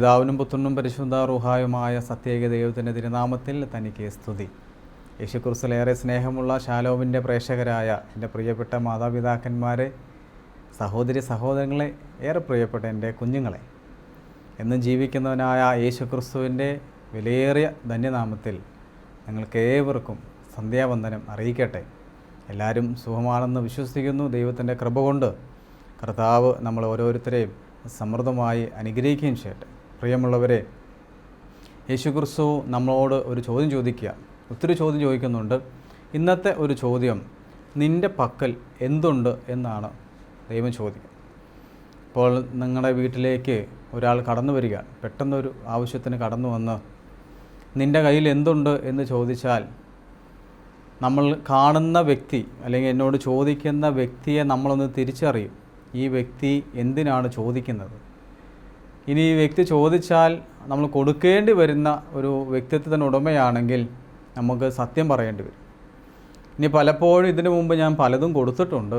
പിതാവിനും പുത്രനും പരിശുദ്ധ റുഹായുമായ സത്യേക ദൈവത്തിന്റെ തിരുനാമത്തിൽ തനിക്ക് സ്തുതി. യേശുക്രിസ്തുലേറെ സ്നേഹമുള്ള ശാലോവിന്റെ പ്രേക്ഷകരായ എന്റെ പ്രിയപ്പെട്ട മാതാപിതാക്കന്മാരെ സഹോദരി സഹോദരങ്ങളെ ഏറെ പ്രിയപ്പെട്ട എന്റെ കുഞ്ഞുങ്ങളെ എന്നും ജീവിക്കുന്നവനായ യേശുക്രിസ്തുവിന്റെ വിലയേറിയ ധന്യനാമത്തിൽ നിങ്ങൾക്ക് ഏവർക്കും സന്ധ്യാവന്ദനം അറിയിക്കട്ടെ. എല്ലാവരും സുഖമാണെന്ന് വിശ്വസിക്കുന്നു. ദൈവത്തിന്റെ കൃപ കൊണ്ട് കർത്താവ് നമ്മൾ ഓരോരുത്തരെയും സമൃദ്ധമായി അനുഗ്രഹിക്കുകയും ചെയ്യട്ടെ. പ്രിയമുള്ളവരെ യേശു ക്രിസ്തു നമ്മളോട് ഒരു ചോദ്യം ചോദിക്കുക. ഒത്തിരി ചോദ്യം ചോദിക്കുന്നുണ്ട്. ഇന്നത്തെ ഒരു ചോദ്യം നിന്റെ പക്കൽ എന്തുണ്ട്? എന്നാണ് ദൈവം ചോദിക്കുക. ഇപ്പോൾ നിങ്ങളുടെ വീട്ടിലേക്ക് ഒരാൾ കടന്നു വരിക പെട്ടെന്നൊരു ആവശ്യത്തിന് കടന്നു വന്ന് നിന്റെ കയ്യിൽ എന്തുണ്ട്? എന്ന് ചോദിച്ചാൽ നമ്മൾ കാണുന്ന വ്യക്തി അല്ലെങ്കിൽ എന്നോട് ചോദിക്കുന്ന വ്യക്തിയെ നമ്മളൊന്ന് തിരിച്ചറിയും. ഈ വ്യക്തി എന്തിനാണ് ചോദിക്കുന്നത്? ഇനി ഈ വ്യക്തി ചോദിച്ചാൽ നമ്മൾ കൊടുക്കേണ്ടി വരുന്ന ഒരു വ്യക്തിത്വത്തിന് ഉടമയാണെങ്കിൽ നമുക്ക് സത്യം പറയേണ്ടി വരും. ഇനി പലപ്പോഴും ഇതിനു മുമ്പ് ഞാൻ പലതും കൊടുത്തിട്ടുണ്ട്.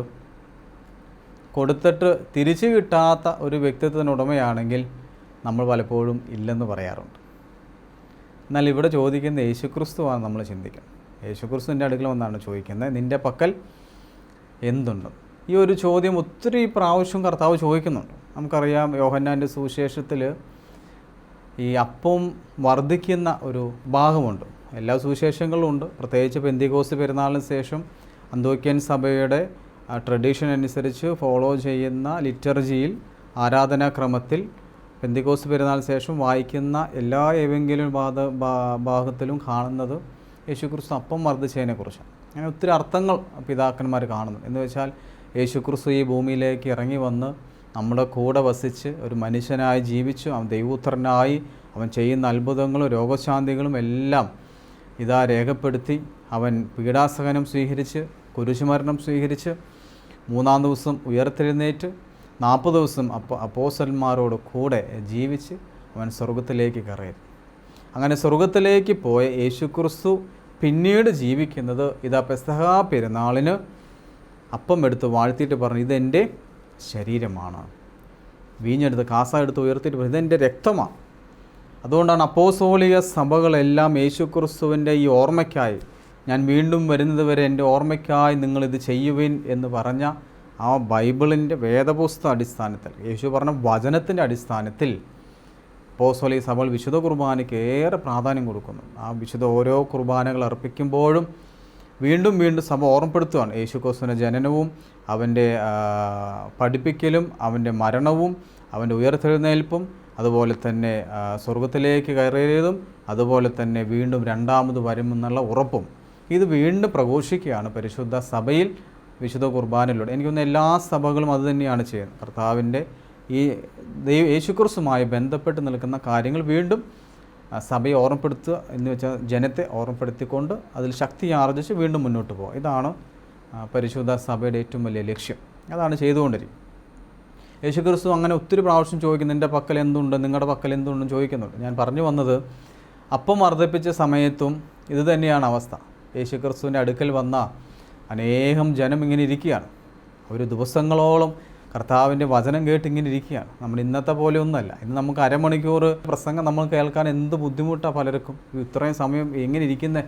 കൊടുത്തിട്ട് തിരിച്ചു കിട്ടാത്ത ഒരു വ്യക്തിത്വത്തിന് ഉടമയാണെങ്കിൽ നമ്മൾ പലപ്പോഴും ഇല്ലെന്ന് പറയാറുണ്ട്. എന്നാൽ ഇവിടെ ചോദിക്കുന്ന യേശുക്രിസ്തുവാണ് നമ്മൾ ചിന്തിക്കുന്നത് യേശുക്രിസ്തുവിന്റെ അടുക്കൽ വന്നാണ് ചോദിക്കുന്നത് നിന്റെ പക്കൽ എന്തുണ്ട്? ഈ ഒരു ചോദ്യം ഒത്തിരി പ്രാവശ്യം കർത്താവ് ചോദിക്കുന്നുണ്ട്. നമുക്കറിയാം യോഹന്നാന്റെ സുവിശേഷത്തിൽ ഈ അപ്പം വർദ്ധിക്കുന്ന ഒരു ഭാഗമുണ്ട്. എല്ലാ സുവിശേഷങ്ങളും ഉണ്ട്. പ്രത്യേകിച്ച് പെന്തികോസ് പെരുന്നാളിന് ശേഷം അന്തോക്യൻ സഭയുടെ ട്രഡീഷൻ അനുസരിച്ച് ഫോളോ ചെയ്യുന്ന ലിറ്റർജിയിൽ ആരാധനാക്രമത്തിൽ പെന്തികോസ് പെരുന്നാൾ ശേഷം വായിക്കുന്ന എല്ലാ ഏതെങ്കിലും ഭാഗ ഭാഗത്തിലും കാണുന്നത് യേശുക്രിസ്തു അപ്പം വർദ്ധിച്ചതിനെക്കുറിച്ചാണ്. അങ്ങനെ ഒത്തിരി അർത്ഥങ്ങൾ പിതാക്കന്മാർ കാണുന്നു. എന്ന് വെച്ചാൽ യേശുക്രിസ്തു ഈ ഭൂമിയിലേക്ക് ഇറങ്ങി വന്ന് നമ്മുടെ കൂടെ വസിച്ച് ഒരു മനുഷ്യനായി ജീവിച്ചു അവൻ ദൈവപുത്രനായി അവൻ ചെയ്യുന്ന അത്ഭുതങ്ങളും രോഗശാന്തികളും എല്ലാം ഇതാ രേഖപ്പെടുത്തി അവൻ പീഡാസഹനം സ്വീകരിച്ച് കുരിശുമരണം സ്വീകരിച്ച് മൂന്നാം ദിവസം ഉയർത്തെഴുന്നേറ്റ് നാൽപ്പത് ദിവസം അപ്പോ അപ്പോസന്മാരോട് കൂടെ ജീവിച്ച് അവൻ സ്വർഗത്തിലേക്ക് കയറി അങ്ങനെ സ്വർഗത്തിലേക്ക് പോയ യേശുക്രിസ്തു പിന്നീട് ജീവിക്കുന്നത് ഇതാ പെസഹ പെരുന്നാളിന് അപ്പം എടുത്ത് വാഴ്ത്തിയിട്ട് പറഞ്ഞു ഇതെന്റെ ശരീരമാണ്. വീഞ്ഞെടുത്ത് കാസ എടുത്ത് ഉയർത്തിയിട്ട് പറഞ്ഞു ഇതെന്റെ രക്തമാണ്. അതുകൊണ്ടാണ് അപ്പോസോളിക സഭകളെല്ലാം യേശുക്രിസ്തുവിന്റെ ഈ ഓർമ്മയ്ക്കായി ഞാൻ വീണ്ടും വരുന്നത് വരെ എന്റെ ഓർമ്മയ്ക്കായി നിങ്ങളിത് ചെയ്യുവിൻ എന്ന് പറഞ്ഞ ആ ബൈബിളിന്റെ വേദപുസ്തക അടിസ്ഥാനത്തിൽ യേശു പറഞ്ഞ വചനത്തിന്റെ അടിസ്ഥാനത്തിൽ അപ്പോസോലി സഭകൾ വിശുദ്ധ കുർബാനയ്ക്ക് ഏറെ പ്രാധാന്യം കൊടുക്കുന്നു. ആ വിശുദ്ധ ഓരോ കുർബാനകൾ അർപ്പിക്കുമ്പോഴും വീണ്ടും വീണ്ടും സഭ ഓർമ്മപ്പെടുത്തുകയാണ് യേശുക്രിസ്തുവിന്റെ ജനനവും അവന്റെ പഠിപ്പിക്കലും അവന്റെ മരണവും അവന്റെ ഉയർത്തെഴുന്നേൽപ്പും അതുപോലെ തന്നെ സ്വർഗത്തിലേക്ക് കയറിയതും അതുപോലെ തന്നെ വീണ്ടും രണ്ടാമത് വരുമെന്നുള്ള ഉറപ്പും. ഇത് വീണ്ടും പ്രഘോഷിക്കുകയാണ് പരിശുദ്ധ സഭയിൽ വിശുദ്ധ കുർബാനയിലൂടെ. എനിക്കൊന്ന് എല്ലാ സഭകളും അത് തന്നെയാണ് ചെയ്യുന്നത്. കർത്താവിന്റെ ഈ ദൈവ യേശുക്രിസ്തുമായി ബന്ധപ്പെട്ട് നിൽക്കുന്ന കാര്യങ്ങൾ വീണ്ടും സഭയെ ഓർമ്മപ്പെടുത്തുക എന്ന് വെച്ചാൽ ജനത്തെ ഓർമ്മപ്പെടുത്തിക്കൊണ്ട് അതിൽ ശക്തി ആർജിച്ച് വീണ്ടും മുന്നോട്ട് പോകുക ഇതാണ് പരിശുദ്ധ സഭയുടെ ഏറ്റവും വലിയ ലക്ഷ്യം. അതാണ് ചെയ്തുകൊണ്ടിരിക്കും യേശുക്രിസ്തു അങ്ങനെ ഒത്തിരി പ്രാവശ്യം ചോദിക്കുന്നു എന്റെ പക്കൽ എന്തുണ്ട്? നിങ്ങളുടെ പക്കൽ എന്തുണ്ടെന്ന് ചോദിക്കുന്നുണ്ട്. ഞാൻ പറഞ്ഞു വന്നത് അപ്പം വർദ്ധിപ്പിച്ച സമയത്തും ഇത് തന്നെയാണ് അവസ്ഥ. യേശുക്രിസ്തുവിന്റെ അടുക്കൽ വന്ന അനേകം ജനം ഇങ്ങനെ ഇരിക്കുകയാണ്. ഒരു ദിവസങ്ങളോളം കർത്താവിന്റെ വചനം കേട്ട് ഇങ്ങനെ ഇരിക്കുകയാണ്. നമ്മൾ ഇന്നത്തെ പോലെ ഒന്നുമല്ല. ഇന്ന് നമുക്ക് അരമണിക്കൂർ പ്രസംഗം നമ്മൾ കേൾക്കാൻ എന്ത് ബുദ്ധിമുട്ടാണ് പലർക്കും. ഇത്രയും സമയം എങ്ങനെ ഇരിക്കുന്നത്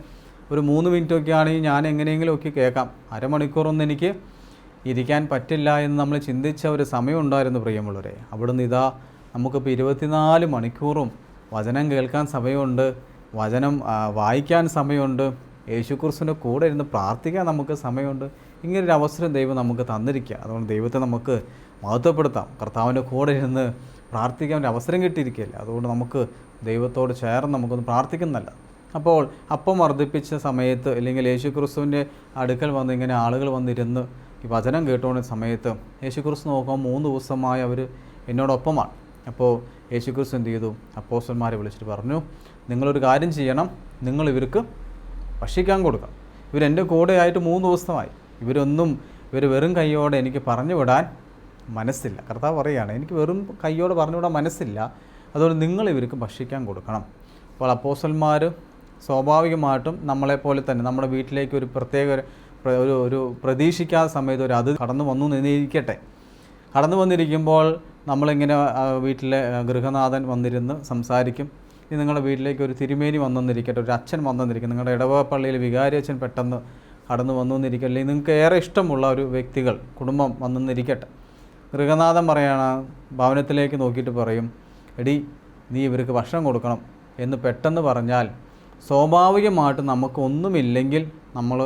ഒരു മൂന്ന് മിനിറ്റൊക്കെ ആണെങ്കിൽ ഞാൻ എങ്ങനെയെങ്കിലും ഒക്കെ കേൾക്കാം. അരമണിക്കൂറൊന്നും എനിക്ക് ഇരിക്കാൻ പറ്റില്ല എന്ന് നമ്മൾ ചിന്തിച്ച ഒരു സമയം ഉണ്ടായിരുന്നു പ്രിയമുള്ളവരെ. അവിടുന്ന് ഇതാ നമുക്കിപ്പോൾ ഇരുപത്തിനാല് മണിക്കൂറും വചനം കേൾക്കാൻ സമയമുണ്ട്. വചനം വായിക്കാൻ സമയമുണ്ട്. യേശുക്രിസ്തുവിന്റെ കൂടെ ഇരുന്ന് പ്രാർത്ഥിക്കാൻ നമുക്ക് സമയമുണ്ട്. ഇങ്ങനൊരു അവസരം ദൈവം നമുക്ക് തന്നിരിക്കുക. അതുകൊണ്ട് ദൈവത്തെ നമുക്ക് മഹത്വപ്പെടുത്താം. കർത്താവിന്റെ കൂടെ ഇരുന്ന് പ്രാർത്ഥിക്കാൻ ഒരു അവസരം കിട്ടിയിരിക്കുകയല്ലേ? അതുകൊണ്ട് നമുക്ക് ദൈവത്തോട് ചേർന്ന് നമുക്കൊന്ന് പ്രാർത്ഥിക്കുന്നല്ല അപ്പോൾ അപ്പം വർദ്ധിപ്പിച്ച സമയത്ത് അല്ലെങ്കിൽ യേശു ക്രിസ്തുവിന്റെ അടുക്കൽ വന്ന് ഇങ്ങനെ ആളുകൾ വന്നിരുന്ന് ഈ വചനം കേട്ടുകൊണ്ട സമയത്ത് യേശു ക്രിസ്തു നോക്കുമ്പോൾ മൂന്ന് ദിവസമായി അവർ എന്നോടൊപ്പമാണ്. അപ്പോൾ യേശു ക്രിസ്തു എന്ത് ചെയ്തു? അപ്പോസ്റ്റന്മാരെ വിളിച്ചിട്ട് പറഞ്ഞു നിങ്ങളൊരു കാര്യം ചെയ്യണം. നിങ്ങൾ ഇവർക്ക് ഭക്ഷിക്കാൻ കൊടുക്കണം ഇവരെന്റെ കൂടെ ആയിട്ട് മൂന്ന് ദിവസമായി. ഇവരൊന്നും ഇവർ വെറും കൈയോടെ എനിക്ക് പറഞ്ഞു വിടാൻ മനസ്സില്ല. കർത്താവ് പറയുകയാണ് എനിക്ക് വെറും കൈയോടെ പറഞ്ഞു വിടാൻ മനസ്സില്ല. അതുകൊണ്ട് നിങ്ങൾ ഇവർക്ക് ഭക്ഷിക്കാൻ കൊടുക്കണം. അപ്പോൾ അപ്പോസന്മാർ സ്വാഭാവികമായിട്ടും നമ്മളെപ്പോലെ തന്നെ നമ്മുടെ വീട്ടിലേക്ക് ഒരു പ്രത്യേക ഒരു ഒരു പ്രതീക്ഷിക്കാത്ത സമയത്ത് ഒരു അത് കടന്നു വന്നു നിന്നിരിക്കട്ടെ കടന്നു വന്നിരിക്കുമ്പോൾ നമ്മളിങ്ങനെ വീട്ടിലെ ഗൃഹനാഥൻ വന്നിരുന്ന് സംസാരിക്കും. ഇനി നിങ്ങളുടെ വീട്ടിലേക്ക് ഒരു തിരുമേനി വന്നെന്നിരിക്കട്ടെ ഒരു അച്ഛൻ വന്നെന്നിരിക്കും. നിങ്ങളുടെ ഇടവ പള്ളിയിൽ വികാരി അച്ഛൻ പെട്ടെന്ന് കടന്നു വന്നു എന്നിരിക്കട്ടെ അല്ലെങ്കിൽ നിങ്ങൾക്ക് ഏറെ ഇഷ്ടമുള്ള ഒരു വ്യക്തികൾ കുടുംബം വന്നെന്നിരിക്കട്ടെ മൃഗനാഥൻ പറയാണ് ഭവനത്തിലേക്ക് നോക്കിയിട്ട് പറയും എടി നീ ഇവർക്ക് ഭക്ഷണം കൊടുക്കണം. എന്ന് പെട്ടെന്ന് പറഞ്ഞാൽ സ്വാഭാവികമായിട്ട് നമുക്കൊന്നുമില്ലെങ്കിൽ നമ്മൾ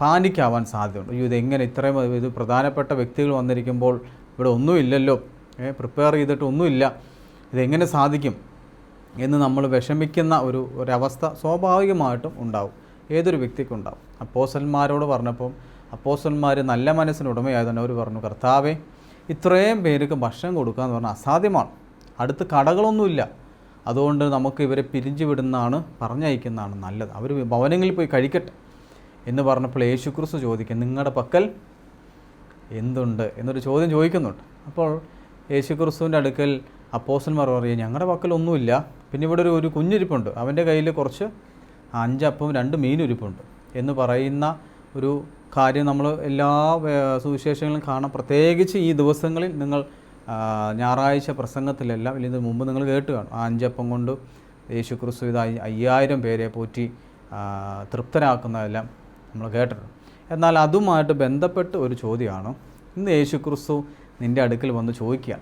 പാനിക്കാവാൻ സാധ്യതയുണ്ട്. അയ്യോ ഇതെങ്ങനെ ഇത്രയും ഇത് പ്രധാനപ്പെട്ട വ്യക്തികൾ വന്നിരിക്കുമ്പോൾ ഇവിടെ ഒന്നുമില്ലല്ലോ. ഏ പ്രിപ്പയർ ചെയ്തിട്ട് ഒന്നുമില്ല. ഇതെങ്ങനെ സാധിക്കും എന്ന് നമ്മൾ വിഷമിക്കുന്ന ഒരു ഒരവസ്ഥ സ്വാഭാവികമായിട്ടും ഉണ്ടാവും. ഏതൊരു വ്യക്തിക്കും ഉണ്ടാവും അപ്പോസന്മാരോട് പറഞ്ഞപ്പം അപ്പോസന്മാർ നല്ല മനസ്സിന് ഉടമയായതുകൊണ്ട് അവർ പറഞ്ഞു കർത്താവേ ഇത്രയും പേർക്ക് ഭക്ഷണം കൊടുക്കുക എന്ന് പറഞ്ഞാൽ അസാധ്യമാണ്. അടുത്ത് കടകളൊന്നുമില്ല. അതുകൊണ്ട് നമുക്ക് ഇവരെ പിരിഞ്ഞു വിടുന്നതാണ് പറഞ്ഞയക്കുന്നതാണ് നല്ലത്. അവർ ഭവനങ്ങളിൽ പോയി കഴിക്കട്ടെ. എന്ന് പറഞ്ഞപ്പോൾ യേശുക്രിസ്തു ചോദിക്കും നിങ്ങളുടെ പക്കൽ എന്തുണ്ട്? എന്നൊരു ചോദ്യം ചോദിക്കുന്നുണ്ട്. അപ്പോൾ യേശുക്രിസ്തുവിന്റെ അടുക്കൽ അപ്പോസന്മാർ പറയും ഞങ്ങളുടെ പക്കൽ ഒന്നുമില്ല പിന്നെ ഇവിടെ ഒരു ഒരു കുഞ്ഞിരിപ്പുണ്ട്. അവന്റെ കയ്യിൽ കുറച്ച് അഞ്ചപ്പവും രണ്ട് മീനിരിപ്പുണ്ട് എന്ന് പറയുന്ന ഒരു കാര്യം നമ്മൾ എല്ലാ സുവിശേഷങ്ങളും സുവിശേഷങ്ങളിലും കാണാം. പ്രത്യേകിച്ച് ഈ ദിവസങ്ങളിൽ നിങ്ങൾ ഞായറാഴ്ച പ്രസംഗത്തിലെല്ലാം ഇതിന് മുമ്പ് നിങ്ങൾ കേട്ട് കാണും. ആ അഞ്ചപ്പം കൊണ്ട് യേശു ക്രിസ്തു ഇത് അയ്യ- അയ്യായിരം പേരെ പോറ്റി തൃപ്തരാക്കുന്നതെല്ലാം നമ്മൾ കേട്ടിട്ടുണ്ട്. എന്നാൽ അതുമായിട്ട് ബന്ധപ്പെട്ട് ഒരു ചോദ്യമാണ്. ഇന്ന് യേശു ക്രിസ്തു നിന്റെ അടുക്കൽ വന്ന് ചോദിക്കുക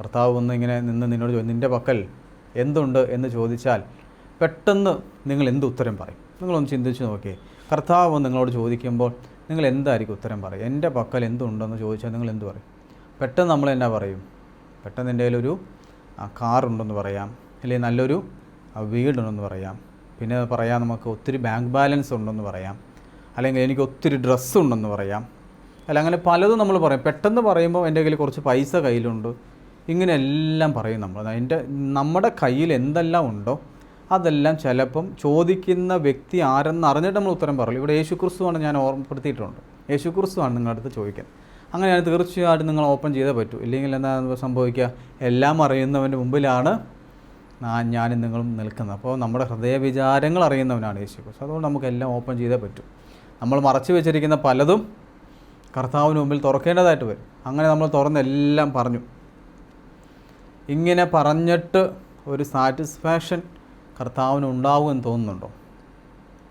കർത്താവ് വന്ന് ഇങ്ങനെ നിന്ന് നിന്നോട് നിന്റെ പക്കൽ എന്തുണ്ട്? എന്ന് ചോദിച്ചാൽ പെട്ടെന്ന് നിങ്ങൾ എന്ത് ഉത്തരം പറയും? നിങ്ങളൊന്ന് ചിന്തിച്ച് നോക്കിയേ. കർത്താവ് നിങ്ങളോട് ചോദിക്കുമ്പോൾ നിങ്ങൾ എന്തായിരിക്കും ഉത്തരം പറയും എന്റെ പക്കൽ എന്തുണ്ടെന്ന് ചോദിച്ചാൽ നിങ്ങൾ എന്ത് പറയും? പെട്ടെന്ന് നമ്മൾ എന്നാ പറയും? പെട്ടെന്ന് എന്റെ കയ്യിലൊരു കാറുണ്ടെന്ന് പറയാം. അല്ലെങ്കിൽ നല്ലൊരു വീടുണ്ടെന്ന് പറയാം. പിന്നെ പറയാം നമുക്ക് ഒത്തിരി ബാങ്ക് ബാലൻസ് ഉണ്ടെന്ന് പറയാം. അല്ലെങ്കിൽ എനിക്ക് ഒത്തിരി ഡ്രസ്സ് ഉണ്ടെന്ന് പറയാം. അല്ല അങ്ങനെ പലതും നമ്മൾ പറയും. പെട്ടെന്ന് പറയുമ്പോൾ എന്റെ കയ്യിൽ കുറച്ച് പൈസ കയ്യിലുണ്ട്. ഇങ്ങനെയെല്ലാം പറയും നമ്മൾ. എന്റെ നമ്മുടെ കയ്യിൽ എന്തെല്ലാം ഉണ്ടോ അതെല്ലാം ചിലപ്പം ചോദിക്കുന്ന വ്യക്തി ആരെന്ന് അറിഞ്ഞിട്ട് നമ്മൾ ഉത്തരം പറയും ഇവിടെ യേശു ക്രിസ്തുവാണ് ഞാൻ ഓർമ്മപ്പെടുത്തിയിട്ടുണ്ട്. യേശു ക്രിസ്തുവാണ് നിങ്ങളുടെ അടുത്ത് അങ്ങനെ അങ്ങനെയാണ് തീർച്ചയായിട്ടും നിങ്ങൾ ഓപ്പൺ ചെയ്തേ പറ്റൂ. ഇല്ലെങ്കിൽ എന്താ സംഭവിക്കുക? എല്ലാം അറിയുന്നവന്റെ മുമ്പിലാണ് ഞാൻ ഞാനും നിങ്ങളും നിൽക്കുന്നത്. അപ്പോൾ നമ്മുടെ ഹൃദയ വിചാരങ്ങൾ അറിയുന്നവനാണ് യേശു ക്രിസ്തു അതുകൊണ്ട് നമുക്കെല്ലാം ഓപ്പൺ ചെയ്തേ പറ്റൂ. നമ്മൾ മറച്ചു വെച്ചിരിക്കുന്ന പലതും കർത്താവിന് മുമ്പിൽ തുറക്കേണ്ടതായിട്ട് വരും. അങ്ങനെ നമ്മൾ തുറന്ന് എല്ലാം പറഞ്ഞു. ഇങ്ങനെ പറഞ്ഞിട്ട് ഒരു സാറ്റിസ്ഫാക്ഷൻ കർത്താവിന് ഉണ്ടാവും എന്ന് തോന്നുന്നുണ്ടോ?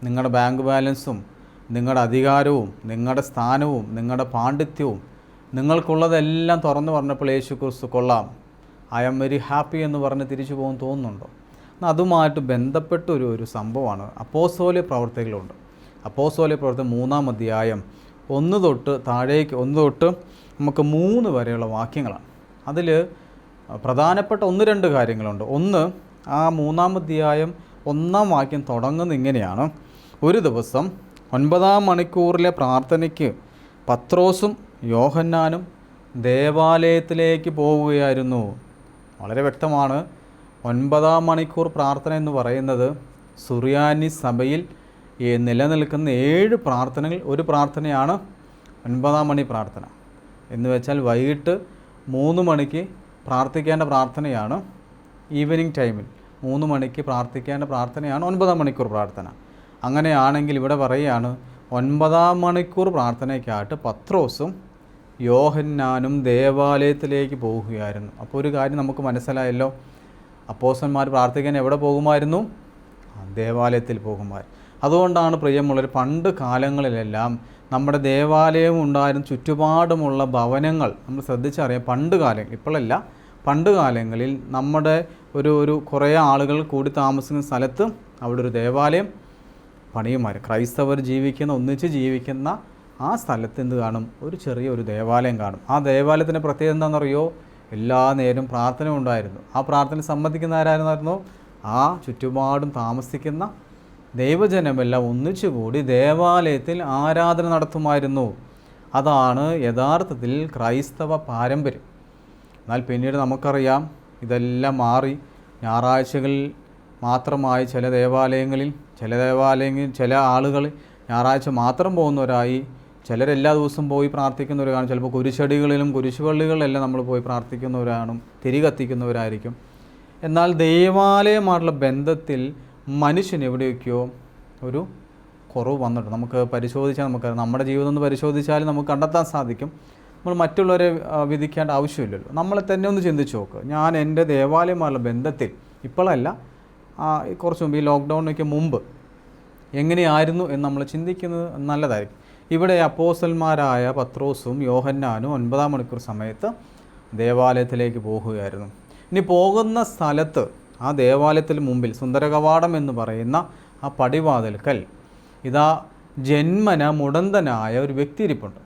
നിങ്ങളുടെ ബാങ്ക് ബാലൻസും നിങ്ങളുടെ അധികാരവും നിങ്ങളുടെ സ്ഥാനവും നിങ്ങളുടെ പാണ്ഡിത്യവും നിങ്ങൾക്കുള്ളതെല്ലാം തുറന്നു പറഞ്ഞപ്പോൾ യേശു ക്രിസ്തു കൊള്ളാം. ഐ ആം വെരി ഹാപ്പി എന്ന് പറഞ്ഞ് തിരിച്ചു പോകും തോന്നുന്നുണ്ടോ? എന്നാൽ അതുമായിട്ട് ബന്ധപ്പെട്ട ഒരു ഒരു സംഭവമാണ്. അപ്പോസോലെ പ്രവർത്തികളുണ്ട്. അപ്പോസോലെ പ്രവർത്തി മൂന്നാം അധ്യായം ഒന്ന് തൊട്ട് താഴേക്ക് ഒന്ന് തൊട്ട് നമുക്ക് മൂന്ന് വരെയുള്ള വാക്യങ്ങളാണ്. അതിൽ പ്രധാനപ്പെട്ട ഒന്ന് രണ്ട് കാര്യങ്ങളുണ്ട്. ഒന്ന് ആ മൂന്നാം അധ്യായം ഒന്നാം വാക്യം തുടങ്ങുന്ന ഇങ്ങനെയാണ്. ഒരു ദിവസം ഒൻപതാം മണിക്കൂറിലെ പ്രാർത്ഥനയ്ക്ക് പത്രോസും യോഹന്നാനും ദേവാലയത്തിലേക്ക് പോവുകയായിരുന്നു. വളരെ വ്യക്തമാണ്. ഒൻപതാം മണിക്കൂർ പ്രാർത്ഥന എന്ന് പറയുന്നത് സുറിയാനി സഭയിൽ നിലനിൽക്കുന്ന ഏഴ് പ്രാർത്ഥനകൾ ഒരു പ്രാർത്ഥനയാണ് ഒൻപതാം മണി പ്രാർത്ഥന. എന്ന് വെച്ചാൽ വൈകിട്ട് മൂന്ന് മണിക്ക് പ്രാർത്ഥിക്കേണ്ട പ്രാർത്ഥനയാണ്. ഈവനിങ് ടൈമിൽ മൂന്ന് മണിക്ക് പ്രാർത്ഥിക്കേണ്ട പ്രാർത്ഥനയാണ് ഒൻപതാം മണിക്കൂർ പ്രാർത്ഥന. അങ്ങനെയാണെങ്കിൽ ഇവിടെ പറയുകയാണ് ഒൻപതാം മണിക്കൂർ പ്രാർത്ഥനയ്ക്കായിട്ട് പത്രോസും യോഹന്നാനും ദേവാലയത്തിലേക്ക് പോവുകയായിരുന്നു അപ്പോൾ ഒരു കാര്യം നമുക്ക് മനസ്സിലായല്ലോ അപ്പോസന്മാർ പ്രാർത്ഥിക്കാൻ എവിടെ പോകുമായിരുന്നു? ദേവാലയത്തിൽ പോകുമായിരുന്നു. അതുകൊണ്ടാണ് പ്രിയമുള്ളവർ പണ്ട് കാലങ്ങളിലെല്ലാം നമ്മുടെ ദേവാലയം ഉണ്ടായിരുന്ന ചുറ്റുപാടുമുള്ള ഭവനങ്ങൾ നമ്മൾ ശ്രദ്ധിച്ചറിയാം പണ്ട് കാലം ഇപ്പോഴല്ല. പണ്ട് കാലങ്ങളിൽ നമ്മുടെ ഒരു ഒരു കുറേ ആളുകൾ കൂടി താമസിക്കുന്ന സ്ഥലത്ത് അവിടെ ഒരു ദേവാലയം പണിയുമാർ ക്രൈസ്തവർ ജീവിക്കുന്ന ഒന്നിച്ച് ജീവിക്കുന്ന ആ സ്ഥലത്ത് എന്ത് കാണും? ഒരു ചെറിയ ഒരു ദേവാലയം കാണും. ആ ദേവാലയത്തിന്റെ പ്രത്യേകത എന്താണെന്നറിയോ? എല്ലാ നേരം പ്രാർത്ഥന ഉണ്ടായിരുന്നു. ആ പ്രാർത്ഥന സംബന്ധിക്കുന്ന ആരായിരുന്നു ആ ചുറ്റുപാടും താമസിക്കുന്ന ദൈവജനമെല്ലാം ഒന്നിച്ചുകൂടി ദേവാലയത്തിൽ ആരാധന നടത്തുമായിരുന്നു. അതാണ് യഥാർത്ഥത്തിൽ ക്രൈസ്തവ പാരമ്പര്യം. എന്നാൽ പിന്നീട് നമുക്കറിയാം ഇതെല്ലാം മാറി ഞായറാഴ്ചകളിൽ മാത്രമായി ചില ദേവാലയങ്ങളിൽ ചില ദേവാലയങ്ങളിൽ ചില ആളുകൾ ഞായറാഴ്ച മാത്രം പോകുന്നവരായി ചിലരെല്ലാ ദിവസവും പോയി പ്രാർത്ഥിക്കുന്നവരാണ് ചിലപ്പോൾ കുരിശടികളിലും കുരിശുപള്ളികളിലെല്ലാം നമ്മൾ പോയി പ്രാർത്ഥിക്കുന്നവരാണ് തിരി കത്തിക്കുന്നവരായിരിക്കും എന്നാൽ ദേവാലയമായിട്ടുള്ള ബന്ധത്തിൽ മനുഷ്യൻ എവിടെയൊക്കെയോ ഒരു കുറവ് വന്നിട്ടുണ്ട്. നമുക്ക് പരിശോധിച്ചാൽ നമുക്ക് നമ്മുടെ ജീവിതം ഒന്ന് പരിശോധിച്ചാൽ നമുക്ക് കണ്ടെത്താൻ സാധിക്കും. നമ്മൾ മറ്റുള്ളവരെ വിധിക്കേണ്ട ആവശ്യമില്ലല്ലോ. നമ്മളെ തന്നെ ഒന്ന് ചിന്തിച്ച് നോക്ക്. ഞാൻ എന്റെ ദേവാലയമായുള്ള ബന്ധത്തിൽ ഇപ്പോഴല്ല കുറച്ച് മുമ്പ് ഈ ലോക്ക്ഡൗണിനൊക്കെ മുമ്പ് എങ്ങനെയായിരുന്നു എന്ന് നമ്മൾ ചിന്തിക്കുന്നത് നല്ലതായിരിക്കും. ഇവിടെ അപ്പോസന്മാരായ പത്രോസും യോഹന്നാനും ഒൻപതാം മണിക്കൂർ സമയത്ത് ദേവാലയത്തിലേക്ക് പോകുകയായിരുന്നു. ഇനി പോകുന്ന സ്ഥലത്ത് ആ ദേവാലയത്തിന് മുമ്പിൽ സുന്ദരകവാടം എന്ന് പറയുന്ന ആ പടിവാതിൽക്കൽ ഇതാ ജന്മന മുടന്തനായ ഒരു വ്യക്തി ഇരിപ്പുണ്ട്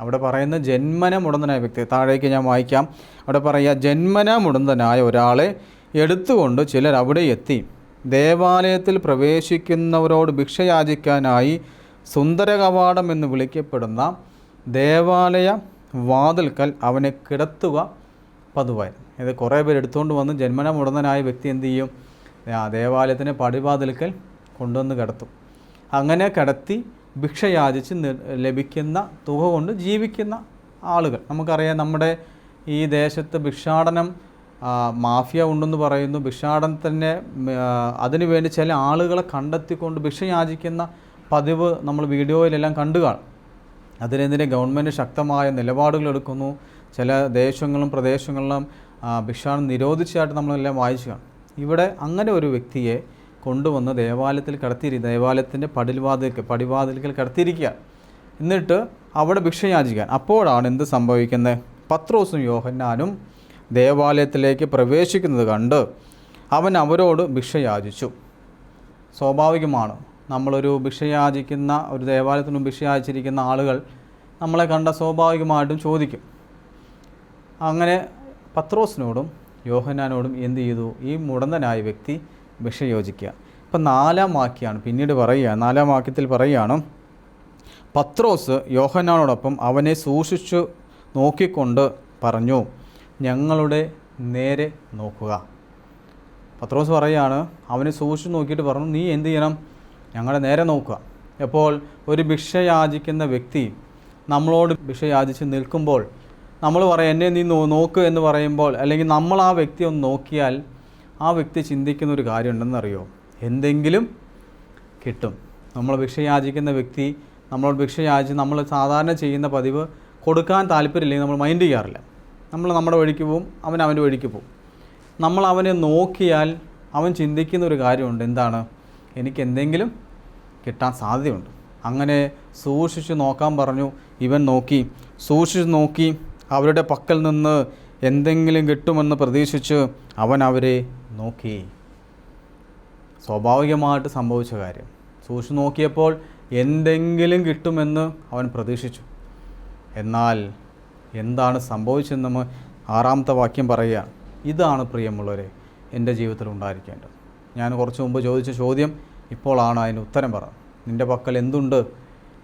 അവിടെ പറയുന്ന ജന്മന മുടന്തനായ വ്യക്തി താഴേക്ക് ഞാൻ വായിക്കാം. അവിടെ പറയുക ജന്മന മുടന്തനായ ഒരാളെ എടുത്തുകൊണ്ട് ചിലർ അവിടെ എത്തി. ദേവാലയത്തിൽ പ്രവേശിക്കുന്നവരോട് ഭിക്ഷയാചിക്കാനായി സുന്ദര കവാടം എന്ന് വിളിക്കപ്പെടുന്ന ദേവാലയ വാതിൽക്കൽ അവനെ കിടത്തുക പതിവായിരുന്നു. ഇത് കുറേ പേര് എടുത്തുകൊണ്ട് വന്ന് ജന്മന മുടന്തനായ വ്യക്തി എന്ത് ചെയ്യും? ദേവാലയത്തിന്റെ പടിവാതിൽക്കൽ കൊണ്ടുവന്ന് കിടത്തും. അങ്ങനെ കിടത്തി ഭിക്ഷ യാചിച്ച് നി- ലഭിക്കുന്ന തുക കൊണ്ട് ജീവിക്കുന്ന ആളുകൾ. നമുക്കറിയാം നമ്മുടെ ഈ ദേശത്ത് ഭിക്ഷാടനം മാഫിയ ഉണ്ടെന്ന് പറയുന്നു. ഭിക്ഷാടനത്തിന്റെ അതിനുവേണ്ടി ചില ആളുകളെ കണ്ടെത്തിക്കൊണ്ട് ഭിക്ഷ യാചിക്കുന്ന പതിവ് നമ്മൾ വീഡിയോയിലെല്ലാം കണ്ടു കാണും അതിനെതിരെ ഗവൺമെന്റ് ശക്തമായ നിലപാടുകൾ എടുക്കുന്നു. ചില ദേശങ്ങളും പ്രദേശങ്ങളിലും ഭിക്ഷാടനം നിരോധിച്ചതായിട്ട് നമ്മളെല്ലാം വായിച്ചു കാണും. ഇവിടെ അങ്ങനെ ഒരു വ്യക്തിയെ കൊണ്ടുവന്ന് ദേവാലയത്തിൽ കടത്തിയിരിക്കുക ദേവാലയത്തിന്റെ പടിൽവാതിൽക്ക് പടിവാതിൽക്കൽ കടത്തിയിരിക്കുക. എന്നിട്ട് അവിടെ ഭിക്ഷ യാചിക്കാൻ. അപ്പോഴാണ് എന്ത് സംഭവിക്കുന്നത്? പത്രോസും യോഹന്നാനും ദേവാലയത്തിലേക്ക് പ്രവേശിക്കുന്നത് കണ്ട് അവൻ അവരോട് ഭിക്ഷ യാചിച്ചു. സ്വാഭാവികമാണ്. നമ്മളൊരു ഭിക്ഷ യാചിക്കുന്ന ഒരു ദേവാലയത്തിന് ഭിക്ഷ യാചിച്ചിരിക്കുന്ന ആളുകൾ നമ്മളെ കണ്ട സ്വാഭാവികമായിട്ടും ചോദിക്കും. അങ്ങനെ പത്രോസിനോടും യോഹന്നാനോടും എന്ത് ചെയ്തു? ഈ മുടന്തനായ വ്യക്തി ഭിക്ഷ യോജിക്കുക. ഇപ്പം നാലാം വാക്യമാണ് പിന്നീട് പറയുക നാലാം വാക്യത്തിൽ പറയുകയാണ് പത്രോസ് യോഹനാനോടൊപ്പം അവനെ സൂക്ഷിച്ചു നോക്കിക്കൊണ്ട് പറഞ്ഞു ഞങ്ങളുടെ നേരെ നോക്കുക. പത്രോസ് പറയുകയാണ് അവനെ സൂക്ഷിച്ചു നോക്കിയിട്ട് പറഞ്ഞു നീ എന്ത് ചെയ്യണം? ഞങ്ങളുടെ നേരെ നോക്കുക. എപ്പോൾ ഒരു ഭിക്ഷ യാചിക്കുന്ന വ്യക്തി നമ്മളോട് ഭിക്ഷ യാചിച്ച് നിൽക്കുമ്പോൾ നമ്മൾ പറയാം എന്നെ നോ- നോക്ക് എന്ന് പറയുമ്പോൾ അല്ലെങ്കിൽ നമ്മൾ ആ വ്യക്തി ഒന്ന് നോക്കിയാൽ ആ വ്യക്തി ചിന്തിക്കുന്ന ഒരു കാര്യമുണ്ടെന്നറിയോ? എന്തെങ്കിലും കിട്ടും. നമ്മൾ ഭിക്ഷ യാചിക്കുന്ന വ്യക്തി നമ്മളോട് ഭിക്ഷ യാചിച്ച് നമ്മൾ സാധാരണ ചെയ്യുന്ന പതിവ് കൊടുക്കാൻ താല്പര്യമില്ലെങ്കിൽ നമ്മൾ മൈൻഡ് ചെയ്യാറില്ല. നമ്മൾ നമ്മുടെ വഴിക്ക് പോവും അവൻ അവന്റെ വഴിക്ക് പോവും. നമ്മൾ അവനെ നോക്കിയാൽ അവൻ ചിന്തിക്കുന്ന ഒരു കാര്യമുണ്ട്. എന്താണ്? എനിക്ക് എന്തെങ്കിലും കിട്ടാൻ സാധ്യതയുണ്ട്. അങ്ങനെ സൂക്ഷിച്ച് നോക്കാൻ പറഞ്ഞു. ഇവൻ നോക്കി. സൂക്ഷിച്ച് നോക്കി അവരുടെ പക്കൽ നിന്ന് എന്തെങ്കിലും കിട്ടുമെന്ന് പ്രതീക്ഷിച്ച് അവൻ അവരെ നോക്കി. സ്വാഭാവികമായിട്ട് സംഭവിച്ച കാര്യം. സൂക്ഷിച്ച് നോക്കിയപ്പോൾ എന്തെങ്കിലും കിട്ടുമെന്ന് അവൻ പ്രതീക്ഷിച്ചു. എന്നാൽ എന്താണ് സംഭവിച്ചതെന്ന് ആറാമത്തെ വാക്യം പറയുക. ഇതാണ് പ്രിയമുള്ളവരെ എന്റെ ജീവിതത്തിൽ ഉണ്ടായിരിക്കേണ്ടത്. ഞാൻ കുറച്ച് മുമ്പ് ചോദിച്ച ചോദ്യം ഇപ്പോഴാണ് അതിന് ഉത്തരം പറ. നിന്റെ പക്കൽ എന്തുണ്ട്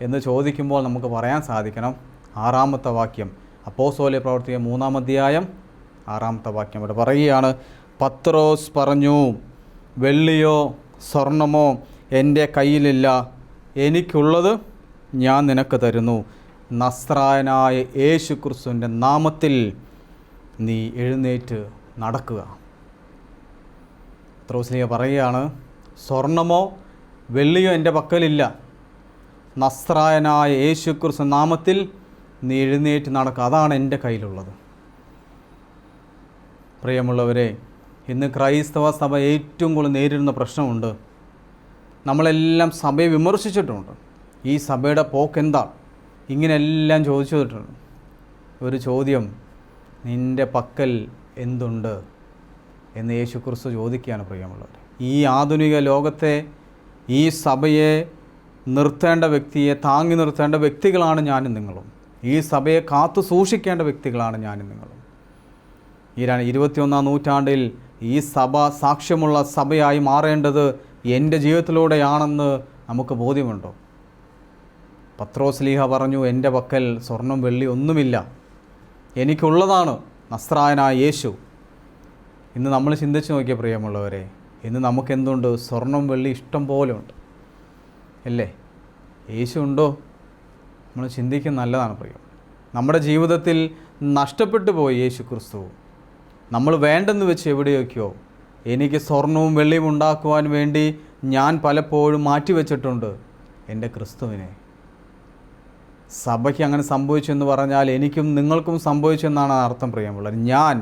എന്ന് ചോദിക്കുമ്പോൾ നമുക്ക് പറയാൻ സാധിക്കണം. ആറാമത്തെ വാക്യം അപ്പോസോലെ പ്രവർത്തിയ മൂന്നാം അധ്യായം ആറാമത്തെ വാക്യം ഇവിടെ പറയുകയാണ്. പത്രോസ് പറഞ്ഞു വെള്ളിയോ സ്വർണമോ എന്റെ കയ്യിലില്ല. എനിക്കുള്ളത് ഞാൻ നിനക്ക് തരുന്നു. നസ്രായനായ യേശു ക്രിസ്തുവിന്റെ നാമത്തിൽ നീ എഴുന്നേറ്റ് നടക്കുക. ത്രോസ്ലിയ പറയുകയാണ് സ്വർണമോ വെള്ളിയോ എന്റെ പക്കലില്ല. നസ്രായനായ യേശു ക്രിസ്തു നാമത്തിൽ നീ എഴുന്നേറ്റ് നടക്കുക. അതാണ് എന്റെ കയ്യിലുള്ളത്. പ്രിയമുള്ളവരെ ഇന്ന് ക്രൈസ്തവ സഭ ഏറ്റവും കൂടുതൽ നേരിടുന്ന പ്രശ്നമുണ്ട്. നമ്മളെല്ലാം സഭയെ വിമർശിച്ചിട്ടുണ്ട്. ഈ സഭയുടെ പോക്ക് എന്താ? ഇങ്ങനെയെല്ലാം ചോദിച്ചിട്ടുണ്ട് ഒരു ചോദ്യം നിന്റെ പക്കൽ എന്തുണ്ട്? എന്ന് യേശു ക്രിസ്തു ചോദിക്കുകയാണ് പ്രിയമുള്ളവർ ഈ ആധുനിക ലോകത്തെ ഈ സഭയെ നിർത്തേണ്ട വ്യക്തിയെ താങ്ങി നിർത്തേണ്ട വ്യക്തികളാണ് ഞാനും നിങ്ങളും. ഈ സഭയെ കാത്തു സൂക്ഷിക്കേണ്ട വ്യക്തികളാണ് ഞാനും നിങ്ങളും. ഈ ഇരുപത്തിയൊന്നാം നൂറ്റാണ്ടിൽ ഈ സഭ സാക്ഷ്യമുള്ള സഭയായി മാറേണ്ടത് എന്റെ ജീവിതത്തിലൂടെയാണെന്ന് നമുക്ക് ബോധ്യമുണ്ടോ? പത്രോസ്ലീഹ പറഞ്ഞു എന്റെ പക്കൽ സ്വർണം വെള്ളി ഒന്നുമില്ല. എനിക്കുള്ളതാണ് നസ്രായനായ യേശു. ഇന്ന് നമ്മൾ ചിന്തിച്ച് നോക്കിയ പ്രിയമുള്ളവരെ ഇന്ന് നമുക്കെന്തുണ്ട്? സ്വർണം വെള്ളി ഇഷ്ടം പോലെ ഉണ്ട്. അല്ലേ? യേശു ഉണ്ടോ? നമ്മൾ ചിന്തിക്കുന്ന നല്ലതാണ് പ്രിയം. നമ്മുടെ ജീവിതത്തിൽ നഷ്ടപ്പെട്ടു പോയി യേശു ക്രിസ്തു നമ്മൾ വേണ്ടെന്ന് വെച്ച് എവിടെയൊക്കെയോ. എനിക്ക് സ്വർണവും വെള്ളിയും ഉണ്ടാക്കുവാൻ വേണ്ടി ഞാൻ പലപ്പോഴും മാറ്റിവെച്ചിട്ടുണ്ട് എന്റെ ക്രിസ്തുവിനെ. സഭയ്ക്ക് അങ്ങനെ സംഭവിച്ചെന്ന് പറഞ്ഞാൽ എനിക്കും നിങ്ങൾക്കും സംഭവിച്ചെന്നാണ് അർത്ഥം പ്രിയമുള്ളത് ഞാൻ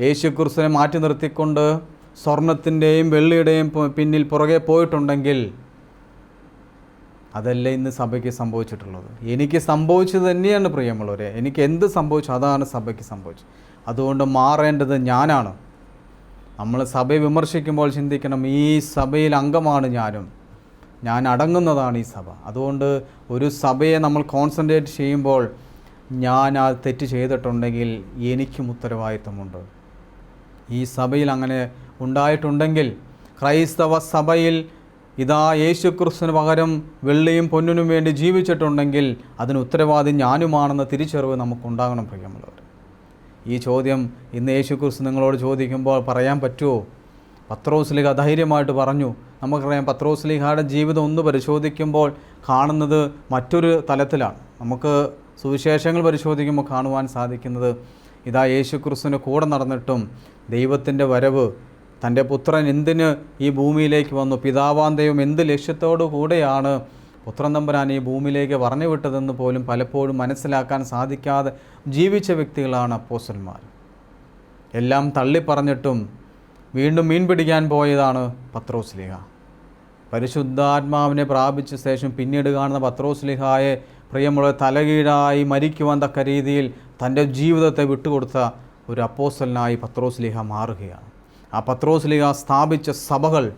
യേശുക്രിസ്തുവിനെ മാറ്റി നിർത്തിക്കൊണ്ട് സ്വർണത്തിന്റെയും വെള്ളിയുടെയും പിന്നിൽ പുറകെ പോയിട്ടുണ്ടെങ്കിൽ അതല്ലേ ഇന്ന് സഭയ്ക്ക് സംഭവിച്ചിട്ടുള്ളത്? എനിക്ക് സംഭവിച്ചത് തന്നെയാണ് പ്രിയമുള്ളവരെ. എനിക്ക് എന്ത് സംഭവിച്ചു? അതാണ് സഭയ്ക്ക് സംഭവിച്ചത്. അതുകൊണ്ട് മാറേണ്ടത് ഞാനാണ്. നമ്മൾ സഭയെ വിമർശിക്കുമ്പോൾ ചിന്തിക്കണം ഈ സഭയിൽ അംഗമാണ് ഞാനും. ഞാൻ അടങ്ങുന്നതാണ് ഈ സഭ. അതുകൊണ്ട് ഒരു സഭയെ നമ്മൾ കോൺസെൻട്രേറ്റ് ചെയ്യുമ്പോൾ ഞാൻ ആ തെറ്റ് ചെയ്തിട്ടുണ്ടെങ്കിൽ എനിക്കും ഉത്തരവാദിത്വമുണ്ട്. ഈ സഭയിൽ അങ്ങനെ ഉണ്ടായിട്ടുണ്ടെങ്കിൽ ക്രൈസ്തവ സഭയിൽ ഇതാ യേശു ക്രിസ്തുവിന് പകരം വെള്ളിയും പൊന്നിനും വേണ്ടി ജീവിച്ചിട്ടുണ്ടെങ്കിൽ അതിന് ഉത്തരവാദി ഞാനുമാണെന്ന തിരിച്ചറിവ് നമുക്കുണ്ടാകണം പ്രിയമുള്ളവർ ഈ ചോദ്യം ഇന്ന് യേശു ക്രിസ്തു നിങ്ങളോട് ചോദിക്കുമ്പോൾ പറയാൻ പറ്റുമോ? പത്രോസ്ലിഹ ധൈര്യമായിട്ട് പറഞ്ഞു. നമുക്കറിയാം പത്രോസ്ലിഹയുടെ ജീവിതം ഒന്ന് പരിശോധിക്കുമ്പോൾ കാണുന്നത് മറ്റൊരു തലത്തിലാണ്. നമുക്ക് സുവിശേഷങ്ങൾ പരിശോധിക്കുമ്പോൾ കാണുവാൻ സാധിക്കുന്നത് ഇതാ യേശു ക്രിസ്തുവിന് കൂടെ നടന്നിട്ടും ദൈവത്തിന്റെ വരവ് തന്റെ പുത്രൻ എന്തിന് ഈ ഭൂമിയിലേക്ക് വന്നു പിതാവാൻ ദൈവം എന്ത് ലക്ഷ്യത്തോടു കൂടെയാണ് പുത്രൻ ഭൂമിയിലേക്ക് പറഞ്ഞു വിട്ടതെന്ന് പോലും പലപ്പോഴും മനസ്സിലാക്കാൻ സാധിക്കാതെ ജീവിച്ച വ്യക്തികളാണ് അപ്പോസന്മാർ എല്ലാം തള്ളിപ്പറഞ്ഞിട്ടും വീണ്ടും മീൻ പിടിക്കാൻ പോയതാണ് പത്രോസ്ലിഹ പരിശുദ്ധാത്മാവിനെ പ്രാപിച്ച ശേഷം പിന്നീട് കാണുന്ന പത്രോസ്ലിഹായെ പ്രിയമുള്ള തലകീഴായി മരിക്കുവാൻ തക്ക രീതിയിൽ തന്റെ ജീവിതത്തെ വിട്ടുകൊടുത്ത ഒരു അപ്പോസലിനായി പത്രോസ്ലിഹ മാറുകയാണ്. ആ പത്രോസ്ലിഹ സ്ഥാപിച്ച സഭകൾ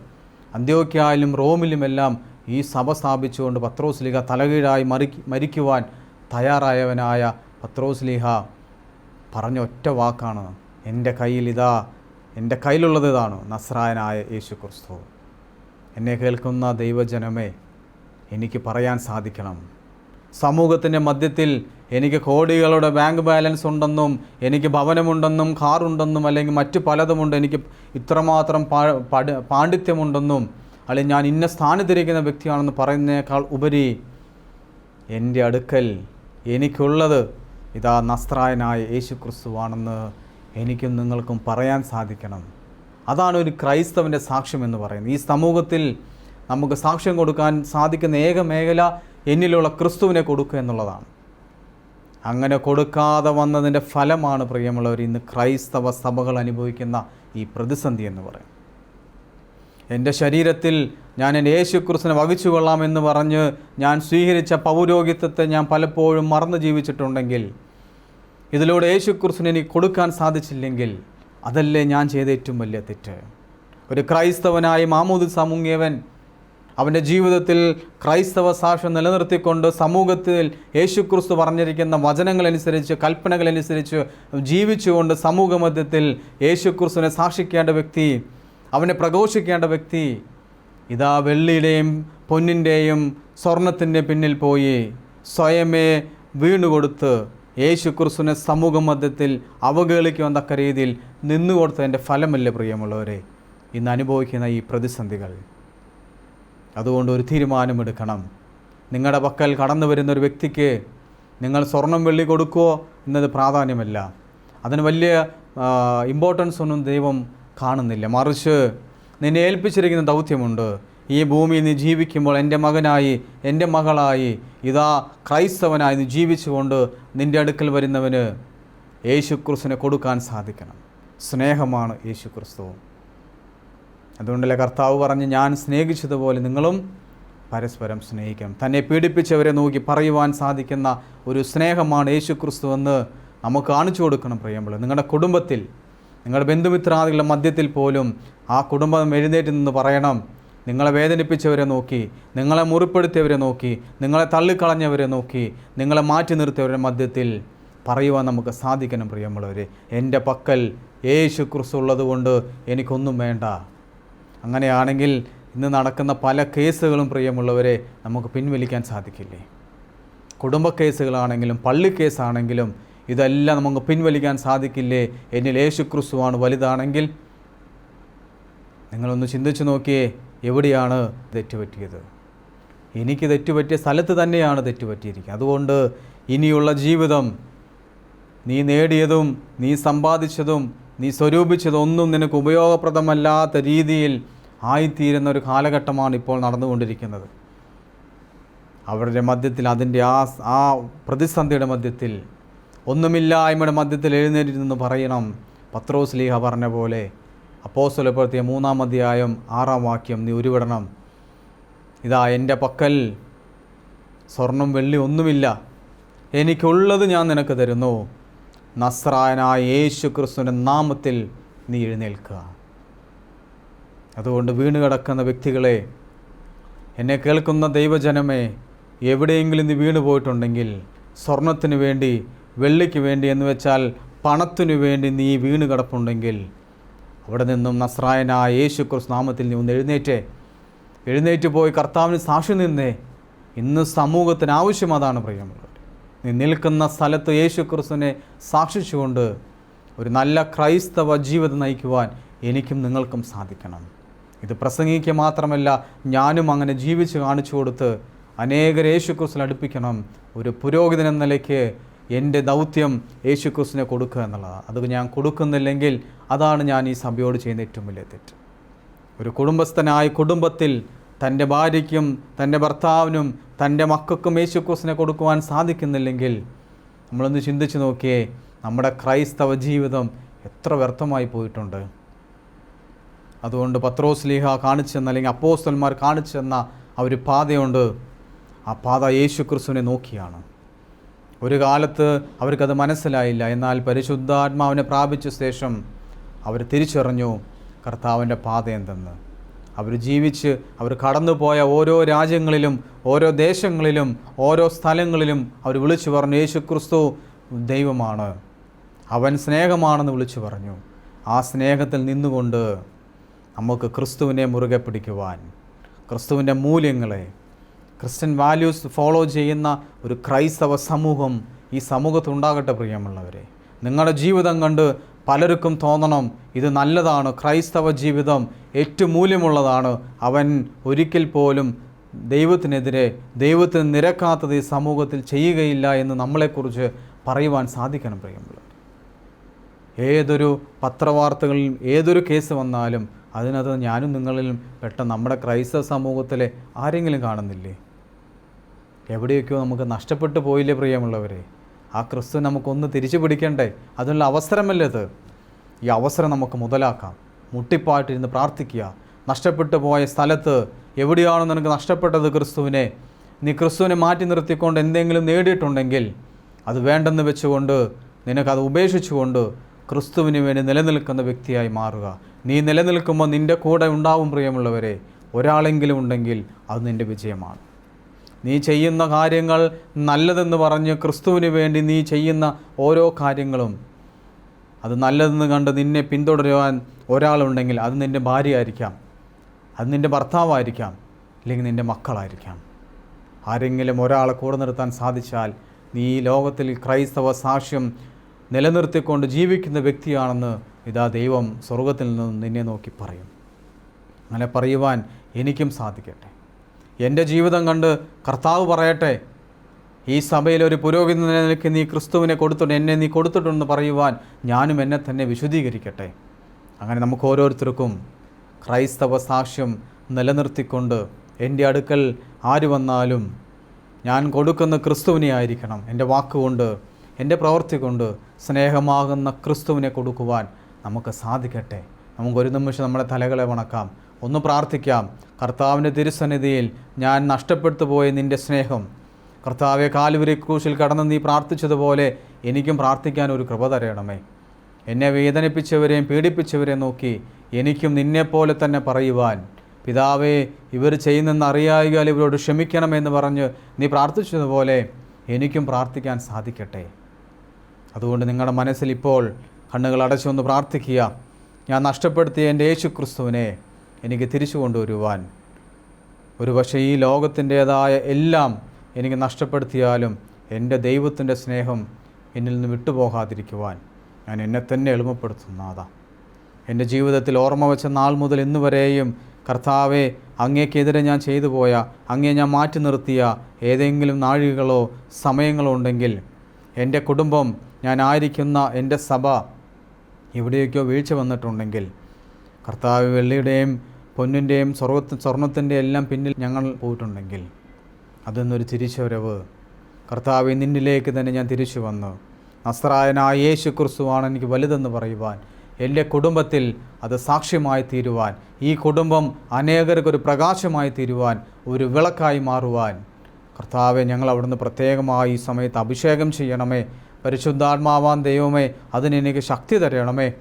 അന്ത്യോക്യായാലും റോമിലുമെല്ലാം ഈ സഭ സ്ഥാപിച്ചുകൊണ്ട് പത്രോസ്ലിഹ തലകീഴായി മറി മരിക്കുവാൻ തയ്യാറായവനായ പത്രോസ്ലിഹ പറഞ്ഞ ഒറ്റ വാക്കാണ്. എന്റെ കയ്യിൽ ഇതാ എന്റെ കയ്യിലുള്ളത് ഇതാണ് നസ്രായനായ യേശു ക്രിസ്തു. എന്നെ കേൾക്കുന്ന ദൈവജനമേ എനിക്ക് പറയാൻ സാധിക്കണം. സമൂഹത്തിന്റെ മധ്യത്തിൽ എനിക്ക് കോടികളുടെ ബാങ്ക് ബാലൻസ് ഉണ്ടെന്നും എനിക്ക് ഭവനമുണ്ടെന്നും കാറുണ്ടെന്നും അല്ലെങ്കിൽ മറ്റു പലതുമുണ്ട് എനിക്ക് ഇത്രമാത്രം പാണ്ഡിത്യമുണ്ടെന്നും അല്ലെങ്കിൽ ഞാൻ ഇന്ന സ്ഥാനത്തിരിക്കുന്ന വ്യക്തിയാണെന്ന് പറയുന്നതിനേക്കാൾ ഉപരി എന്റെ അടുക്കൽ എനിക്കുള്ളത് ഇതാ നസ്രായനായ യേശു ക്രിസ്തുവാണെന്ന് എനിക്കും നിങ്ങൾക്കും പറയാൻ സാധിക്കണം. അതാണ് ഒരു ക്രൈസ്തവന്റെ സാക്ഷ്യം എന്ന് പറയുന്നത്. ഈ സമൂഹത്തിൽ നമുക്ക് സാക്ഷ്യം കൊടുക്കാൻ സാധിക്കുന്ന ഏക മേഖല എന്നിലുള്ള ക്രിസ്തുവിനെ കൊടുക്കുക എന്നുള്ളതാണ്. അങ്ങനെ കൊടുക്കാതെ വന്നതിന്റെ ഫലമാണ് പ്രിയമുള്ളവർ ഇന്ന് ക്രൈസ്തവ സഭകൾ അനുഭവിക്കുന്ന ഈ പ്രതിസന്ധി എന്ന് പറയും എന്റെ ശരീരത്തിൽ ഞാൻ എന്റെ യേശുക്രിസ്തുവിനെ വഹിച്ചു കൊള്ളാമെന്ന് പറഞ്ഞ് ഞാൻ സ്വീകരിച്ച പൗരോഹിത്യത്തെ ഞാൻ പലപ്പോഴും മറന്നു ജീവിച്ചിട്ടുണ്ടെങ്കിൽ ഇതിലൂടെ യേശുക്രിസ്തുവിനെ എനിക്ക് കൊടുക്കാൻ സാധിച്ചില്ലെങ്കിൽ അതല്ലേ ഞാൻ ചെയ്ത ഏറ്റവും വലിയ തെറ്റ്? ഒരു ക്രൈസ്തവനായി മാമൂദ് സമുങ്ങിയവൻ അവന്റെ ജീവിതത്തിൽ ക്രൈസ്തവ സാക്ഷ്യം നിലനിർത്തിക്കൊണ്ട് സമൂഹത്തിൽ യേശുക്രിസ്തു പറഞ്ഞിരിക്കുന്ന വചനങ്ങളനുസരിച്ച് കൽപ്പനകളനുസരിച്ച് ജീവിച്ചുകൊണ്ട് സമൂഹമധ്യത്തിൽ യേശുക്രിസ്തുവിനെ സാക്ഷിക്കേണ്ട വ്യക്തി അവനെ പ്രഘോഷിക്കേണ്ട വ്യക്തി ഇതാ വെള്ളിയുടെയും പൊന്നിന്റെയും സ്വർണത്തിന്റെ പിന്നിൽ പോയി സ്വയമേ വീണുകൊടുത്ത് യേശു ക്രിസ്തുവിനെ സമൂഹ മധ്യത്തിൽ അവഗേളിക്കുവാൻ തക്ക രീതിയിൽ നിന്നുകൊടുത്തതിന്റെ ഫലമല്ലേ പ്രിയമുള്ളവരെ? ഇന്ന് അനുഭവിക്കുന്ന ഈ പ്രതിസന്ധികൾ. അതുകൊണ്ട് ഒരു തീരുമാനമെടുക്കണം. നിങ്ങളുടെ പക്കൽ കടന്നു വരുന്ന ഒരു വ്യക്തിക്ക് നിങ്ങൾ സ്വർണം വെള്ളി കൊടുക്കുമോ എന്നത് പ്രാധാന്യമല്ല. അതിന് വലിയ ഇമ്പോർട്ടൻസ് ഒന്നും ദൈവം കാണുന്നില്ല. മറിച്ച് നിന്നെ ഏൽപ്പിച്ചിരിക്കുന്ന ദൗത്യമുണ്ട്. ഈ ഭൂമിയിൽ നീ ജീവിക്കുമ്പോൾ എന്റെ മകനായി എന്റെ മകളായി ഇതാ ക്രൈസ്തവനായി നീ ജീവിച്ചുകൊണ്ട് നിന്റെ അടുക്കൽ വരുന്നവന് യേശു ക്രിസ്തുവിനെ കൊടുക്കാൻ സാധിക്കണം. സ്നേഹമാണ് യേശുക്രിസ്തു. അതുകൊണ്ടല്ലേ കർത്താവ് പറഞ്ഞ് ഞാൻ സ്നേഹിച്ചതുപോലെ നിങ്ങളും പരസ്പരം സ്നേഹിക്കണം. തന്നെ പീഡിപ്പിച്ചവരെ നോക്കി പറയുവാൻ സാധിക്കുന്ന ഒരു സ്നേഹമാണ് യേശുക്രിസ്തു എന്ന് നമുക്ക് കാണിച്ചു കൊടുക്കണം പ്രിയമ്പോൾ നിങ്ങളുടെ കുടുംബത്തിൽ നിങ്ങളുടെ ബന്ധുമിത്രാദികളുടെ മധ്യത്തിൽ പോലും ആ കുടുംബം എഴുന്നേറ്റ് നിന്ന് പറയണം. നിങ്ങളെ വേദനിപ്പിച്ചവരെ നോക്കി നിങ്ങളെ മുറിപ്പെടുത്തിയവരെ നോക്കി നിങ്ങളെ തള്ളിക്കളഞ്ഞവരെ നോക്കി നിങ്ങളെ മാറ്റി നിർത്തിയവരുടെ മധ്യത്തിൽ പറയുവാൻ നമുക്ക് സാധിക്കണം പ്രിയമുള്ളവർ എന്റെ പക്കൽ യേശു ക്രിസ്തു ഉള്ളതുകൊണ്ട് എനിക്കൊന്നും വേണ്ട. അങ്ങനെയാണെങ്കിൽ ഇന്ന് നടക്കുന്ന പല കേസുകളും പ്രിയമുള്ളവരെ നമുക്ക് പിൻവലിക്കാൻ സാധിക്കില്ലേ? കുടുംബ കേസുകളാണെങ്കിലും പള്ളി കേസാണെങ്കിലും ഇതെല്ലാം നമുക്ക് പിൻവലിക്കാൻ സാധിക്കില്ലേ? എന്നിൽ യേശു ക്രിസ്തുവാണ് വലുതാണെങ്കിൽ നിങ്ങളൊന്ന് ചിന്തിച്ചു നോക്കിയേ എവിടെയാണ് തെറ്റുപറ്റിയത്? എനിക്ക് തെറ്റുപറ്റിയ സ്ഥലത്ത് തന്നെയാണ് തെറ്റുപറ്റിയിരിക്കുക അതുകൊണ്ട് ഇനിയുള്ള ജീവിതം നീ നേടിയതും നീ സമ്പാദിച്ചതും നീ സ്വരൂപിച്ചതൊന്നും നിനക്ക് ഉപയോഗപ്രദമല്ലാത്ത രീതിയിൽ ആയിത്തീരുന്ന ഒരു കാലഘട്ടമാണ് ഇപ്പോൾ നടന്നുകൊണ്ടിരിക്കുന്നത്. അവരുടെ മധ്യത്തിൽ അതിന്റെ ആ ആ പ്രതിസന്ധിയുടെ മധ്യത്തിൽ ഒന്നുമില്ലായ്മയുടെ മധ്യത്തിൽ എഴുന്നേറ്റിരുന്നു പറയണം. പത്രോസ് ലീഹ പറഞ്ഞ പോലെ അപ്പോസ്വലപ്പെടുത്തിയ മൂന്നാം അധ്യായം ആറാം വാക്യം നീ ഉരുവിടണം. ഇതാ എന്റെ പക്കൽ സ്വർണം വെള്ളി ഒന്നുമില്ല. എനിക്കുള്ളത് ഞാൻ നിനക്ക് തരുന്നു. നസ്രായനായ യേശു ക്രിസ്തുവിന്റെ നാമത്തിൽ നീ എഴുന്നേൽക്കുക. അതുകൊണ്ട് വീണ് കിടക്കുന്ന വ്യക്തികളെ എന്നെ കേൾക്കുന്ന ദൈവജനമേ എവിടെയെങ്കിലും നീ വീണു പോയിട്ടുണ്ടെങ്കിൽ സ്വർണത്തിന് വേണ്ടി വെള്ളിക്ക് വേണ്ടി എന്ന് വെച്ചാൽ പണത്തിനു വേണ്ടി നീ വീണ് കിടപ്പുണ്ടെങ്കിൽ അവിടെ നിന്നും നസ്രായനായ യേശു ക്രിസ് നാമത്തിൽ നീ ഒന്ന് എഴുന്നേറ്റേ. എഴുന്നേറ്റ് പോയി കർത്താവിന് സാക്ഷി നിന്നേ. ഇന്ന് സമൂഹത്തിന് ആവശ്യം അതാണ് പ്രിയമുള്ളത് നീ നിൽക്കുന്ന സ്ഥലത്ത് യേശു ക്രിസ്തുവിനെ സാക്ഷിച്ചുകൊണ്ട് ഒരു നല്ല ക്രൈസ്തവ ജീവിതം നയിക്കുവാൻ എനിക്കും നിങ്ങൾക്കും സാധിക്കണം. ഇത് പ്രസംഗിക്കുക മാത്രമല്ല ഞാനും അങ്ങനെ ജീവിച്ച് കാണിച്ചു കൊടുത്ത് അനേകർ യേശു അടുപ്പിക്കണം. ഒരു പുരോഹിതൻ എന്ന നിലയ്ക്ക് എന്റെ ദൗത്യം യേശുക്രിസ്തുവിനെ കൊടുക്കുക എന്നുള്ളതാണ്. അത് ഞാൻ കൊടുക്കുന്നില്ലെങ്കിൽ അതാണ് ഞാൻ ഈ സഭയോട് ചെയ്യുന്ന ഏറ്റവും വലിയ തെറ്റ്. ഒരു കുടുംബസ്ഥനായ കുടുംബത്തിൽ തന്റെ ഭാര്യയ്ക്കും തന്റെ ഭർത്താവിനും തന്റെ മക്കൾക്കും യേശുക്രിസ്തുവിനെ കൊടുക്കുവാൻ സാധിക്കുന്നില്ലെങ്കിൽ നമ്മളൊന്ന് ചിന്തിച്ച് നോക്കിയേ നമ്മുടെ ക്രൈസ്തവ ജീവിതം എത്ര വ്യർത്ഥമായി പോയിട്ടുണ്ട്. അതുകൊണ്ട് പത്രോസ് ലീഹ കാണിച്ചു തന്ന അല്ലെങ്കിൽ അപ്പോസ്തന്മാർ കാണിച്ചു തന്ന ആ ഒരു പാതയുണ്ട്. ആ പാത യേശു ക്രിസ്തുവിനെ നോക്കിയാണ്. ഒരു കാലത്ത് അവർക്കത് മനസ്സിലായില്ല. എന്നാൽ പരിശുദ്ധാത്മാവിനെ പ്രാപിച്ച ശേഷം അവർ തിരിച്ചറിഞ്ഞു കർത്താവിന്റെ പാത എന്തെന്ന്. അവർ ജീവിച്ച് അവർ കടന്നുപോയ ഓരോ രാജ്യങ്ങളിലും ഓരോ ദേശങ്ങളിലും ഓരോ സ്ഥലങ്ങളിലും അവർ വിളിച്ചു പറഞ്ഞു യേശു ക്രിസ്തു ദൈവമാണ്. അവൻ സ്നേഹമാണെന്ന് വിളിച്ചു പറഞ്ഞു. ആ സ്നേഹത്തിൽ നിന്നുകൊണ്ട് നമുക്ക് ക്രിസ്തുവിനെ മുറുകെ പിടിക്കുവാൻ ക്രിസ്തുവിന്റെ മൂല്യങ്ങളെ ക്രിസ്ത്യൻ വാല്യൂസ് ഫോളോ ചെയ്യുന്ന ഒരു ക്രൈസ്തവ സമൂഹം ഈ സമൂഹത്തുണ്ടാകട്ടെ പ്രിയമുള്ളവരെ. നിങ്ങളുടെ ജീവിതം കണ്ട് പലർക്കും തോന്നണം ഇത് നല്ലതാണ്. ക്രൈസ്തവ ജീവിതം ഏറ്റവും മൂല്യമുള്ളതാണ്. അവൻ ഒരിക്കൽ പോലും ദൈവത്തിനെതിരെ ദൈവത്തിന് നിരക്കാത്തത് ഈ സമൂഹത്തിൽ ചെയ്യുകയില്ല എന്ന് നമ്മളെക്കുറിച്ച് പറയുവാൻ സാധിക്കണം പ്രിയമുള്ളവർ ഏതൊരു പത്രവാർത്തകളിലും ഏതൊരു കേസ് വന്നാലും അതിനകത്ത് ഞാനും നിങ്ങളിലും പെട്ട നമ്മുടെ ക്രൈസ്തവ സമൂഹത്തിലെ ആരെങ്കിലും കാണുന്നില്ലേ? എവിടെയൊക്കെയോ നമുക്ക് നഷ്ടപ്പെട്ടു പോയില്ലേ പ്രിയമുള്ളവരെ? ആ ക്രിസ്തു നമുക്കൊന്ന് തിരിച്ചു പിടിക്കണ്ടേ? അതിനുള്ള അവസരമല്ലേ അത്? ഈ അവസരം നമുക്ക് മുതലാക്കാം. മുട്ടിപ്പായിട്ടിരുന്ന് പ്രാർത്ഥിക്കുക. നഷ്ടപ്പെട്ടു പോയ സ്ഥലത്ത് എവിടെയാണോ നിനക്ക് നഷ്ടപ്പെട്ടത് ക്രിസ്തുവിനെ? നീ ക്രിസ്തുവിനെ മാറ്റി നിർത്തിക്കൊണ്ട് എന്തെങ്കിലും നേടിയിട്ടുണ്ടെങ്കിൽ അത് വേണ്ടെന്ന് വെച്ചുകൊണ്ട് നിനക്കത് ഉപേക്ഷിച്ചുകൊണ്ട് ക്രിസ്തുവിന് വേണ്ടി നിലനിൽക്കുന്ന വ്യക്തിയായി മാറുക. നീ നിലനിൽക്കുമ്പോൾ നിന്റെ കൂടെ ഉണ്ടാവും പ്രിയമുള്ളവരെ. ഒരാളെങ്കിലും ഉണ്ടെങ്കിൽ അത് നിന്റെ വിജയമാണ്. നീ ചെയ്യുന്ന കാര്യങ്ങൾ നല്ലതെന്ന് പറഞ്ഞ് ക്രിസ്തുവിന് വേണ്ടി നീ ചെയ്യുന്ന ഓരോ കാര്യങ്ങളും അത് നല്ലതെന്ന് കണ്ട് നിന്നെ പിന്തുടരുവാൻ ഒരാളുണ്ടെങ്കിൽ അത് നിന്റെ ഭാര്യ ആയിരിക്കാം അത് നിന്റെ ഭർത്താവായിരിക്കാം. അല്ലെങ്കിൽ നിന്റെ മക്കളായിരിക്കാം. ആരെങ്കിലും ഒരാളെ കൂടെ നിർത്താൻ സാധിച്ചാൽ നീ ഈ ലോകത്തിൽ ക്രൈസ്തവ സാക്ഷ്യം നിലനിർത്തിക്കൊണ്ട് ജീവിക്കുന്ന വ്യക്തിയാണെന്ന് ഇതാ ദൈവം സ്വർഗത്തിൽ നിന്ന് നിന്നെ നോക്കി പറയും. അങ്ങനെ പറയുവാൻ എനിക്കും സാധിക്കട്ടെ. എന്റെ ജീവിതം കണ്ട് കർത്താവ് പറയട്ടെ ഈ സഭയിൽ ഒരു പുരോഗതി എന്ന നിലയ്ക്ക് നീ ക്രിസ്തുവിനെ കൊടുത്തിട്ടുണ്ട് എന്നെ നീ കൊടുത്തിട്ടുണ്ടെന്ന് പറയുവാൻ ഞാനും എന്നെ തന്നെ വിശദീകരിക്കട്ടെ അങ്ങനെ നമുക്ക് ഓരോരുത്തർക്കും ക്രൈസ്തവ സാക്ഷ്യം നിലനിർത്തിക്കൊണ്ട് എന്റെ അടുക്കൽ ആര് വന്നാലും ഞാൻ കൊടുക്കുന്ന ക്രിസ്തുവിനെ ആയിരിക്കണം. എന്റെ വാക്കുകൊണ്ട് എന്റെ പ്രവൃത്തി കൊണ്ട് സ്നേഹമാകുന്ന ക്രിസ്തുവിനെ കൊടുക്കുവാൻ നമുക്ക് സാധിക്കട്ടെ. നമുക്കൊരു നിമിഷം നമ്മുടെ തലകളെ വണക്കാം. ഒന്ന് പ്രാർത്ഥിക്കാം. കർത്താവിന്റെ തിരുസന്നിധിയിൽ ഞാൻ നഷ്ടപ്പെട്ടു പോയ നിന്റെ സ്നേഹം. കർത്താവെ കാലുവരി ക്രൂശിൽ കടന്ന് നീ പ്രാർത്ഥിച്ചതുപോലെ എനിക്കും പ്രാർത്ഥിക്കാൻ ഒരു കൃപ തരണമേ. എന്നെ വേദനിപ്പിച്ചവരെയും പീഡിപ്പിച്ചവരെയും നോക്കി എനിക്കും നിന്നെപ്പോലെ തന്നെ പറയുവാൻ. പിതാവേ ഇവർ ചെയ്യുന്നെന്ന് അറിയായാൽ ഇവരോട് ക്ഷമിക്കണമെന്ന് പറഞ്ഞ് നീ പ്രാർത്ഥിച്ചതുപോലെ എനിക്കും പ്രാർത്ഥിക്കാൻ സാധിക്കട്ടെ. അതുകൊണ്ട് നിങ്ങളുടെ മനസ്സിൽ ഇപ്പോൾ കണ്ണുകൾ അടച്ചൊന്ന് പ്രാർത്ഥിക്കുക. ഞാൻ നഷ്ടപ്പെടുത്തിയ എന്റെ യേശു ക്രിസ്തുവിനെ എനിക്ക് തിരിച്ചു കൊണ്ടുവരുവാൻ. ഒരു പക്ഷേ ഈ ലോകത്തിന്റേതായ എല്ലാം എനിക്ക് നഷ്ടപ്പെടുത്തിയാലും എന്റെ ദൈവത്തിന്റെ സ്നേഹം എന്നിൽ നിന്ന് വിട്ടുപോകാതിരിക്കുവാൻ ഞാൻ എന്നെ തന്നെ എളിമപ്പെടുത്തുന്നതാ എന്റെ ജീവിതത്തിൽ ഓർമ്മ വെച്ച നാൾ മുതൽ ഇന്ന് വരെയും കർത്താവെ അങ്ങേക്കെതിരെ ഞാൻ ചെയ്തു പോയ അങ്ങേ ഞാൻ മാറ്റി നിർത്തിയ ഏതെങ്കിലും നാഴികകളോ സമയങ്ങളോ ഉണ്ടെങ്കിൽ എന്റെ കുടുംബം ഞാൻ ആയിരിക്കുന്ന എന്റെ സഭ എവിടെയൊക്കെയോ വീഴ്ച വന്നിട്ടുണ്ടെങ്കിൽ കർത്താവ് വെള്ളിയുടെയും പൊന്നിന്റെയും സ്വർവ സ്വർണത്തിന്റെ എല്ലാം പിന്നിൽ ഞങ്ങൾ പോയിട്ടുണ്ടെങ്കിൽ അതെന്നൊരു തിരിച്ചുവരവ് കർത്താവ് നിന്നിലേക്ക് തന്നെ ഞാൻ തിരിച്ചു വന്നു. നസ്രായനായ യേശു ക്രിസ്തുവാണ് എനിക്ക് വലുതെന്ന് പറയുവാൻ എന്റെ കുടുംബത്തിൽ അത് സാക്ഷ്യമായി തീരുവാൻ ഈ കുടുംബം അനേകർക്കൊരു പ്രകാശമായി തീരുവാൻ ഒരു വിളക്കായി മാറുവാൻ. കർത്താവെ ഞങ്ങൾ അവിടുന്ന് പ്രത്യേകമായി ഈ സമയത്ത് അഭിഷേകം ചെയ്യണമേ. പരിശുദ്ധാത്മാവാൻ ദൈവമേ അതിനെനിക്ക് ശക്തി തരണമേ.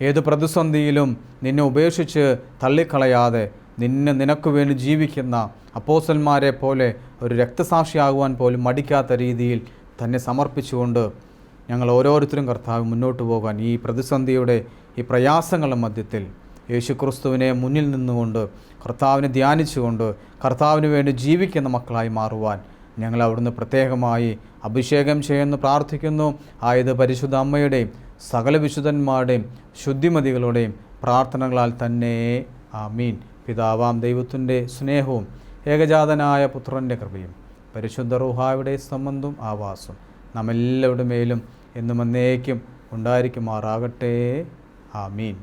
ഏത് പ്രതിസന്ധിയിലും നിന്നെ ഉപേക്ഷിച്ച് തള്ളിക്കളയാതെ നിന്നെ നിനക്ക് വേണ്ടി ജീവിക്കുന്ന അപ്പോസന്മാരെ പോലെ ഒരു രക്തസാക്ഷിയാകുവാൻ പോലും മടിക്കാത്ത രീതിയിൽ തന്നെ സമർപ്പിച്ചുകൊണ്ട് ഞങ്ങൾ ഓരോരുത്തരും കർത്താവ് മുന്നോട്ട് പോകാൻ ഈ പ്രതിസന്ധിയുടെ ഈ പ്രയാസങ്ങളുടെ മധ്യത്തിൽ യേശുക്രിസ്തുവിനെ മുന്നിൽ നിന്നുകൊണ്ട് കർത്താവിനെ ധ്യാനിച്ചുകൊണ്ട് കർത്താവിന് വേണ്ടി ജീവിക്കുന്ന മക്കളായി മാറുവാൻ ഞങ്ങൾ അവിടുന്ന് പ്രത്യേകമായി അഭിഷേകം ചെയ്യുന്നു പ്രാർത്ഥിക്കുന്നു. ആയത് പരിശുദ്ധ അമ്മയുടെയും സകല വിശുദ്ധന്മാരുടെയും ശുദ്ധിമതികളുടെയും പ്രാർത്ഥനകളാൽ തന്നെ. ആമീൻ. പിതാവാം ദൈവത്തിന്റെ സ്നേഹവും ഏകജാതനായ പുത്രന്റെ കൃപയും പരിശുദ്ധ റൂഹായുടെ സംബന്ധവും ആവാസം നമ്മെല്ലാവരുടെ മേലും എന്നും എന്നേക്കും ഉണ്ടായിരിക്കുമാറാകട്ടെ. ആമീൻ.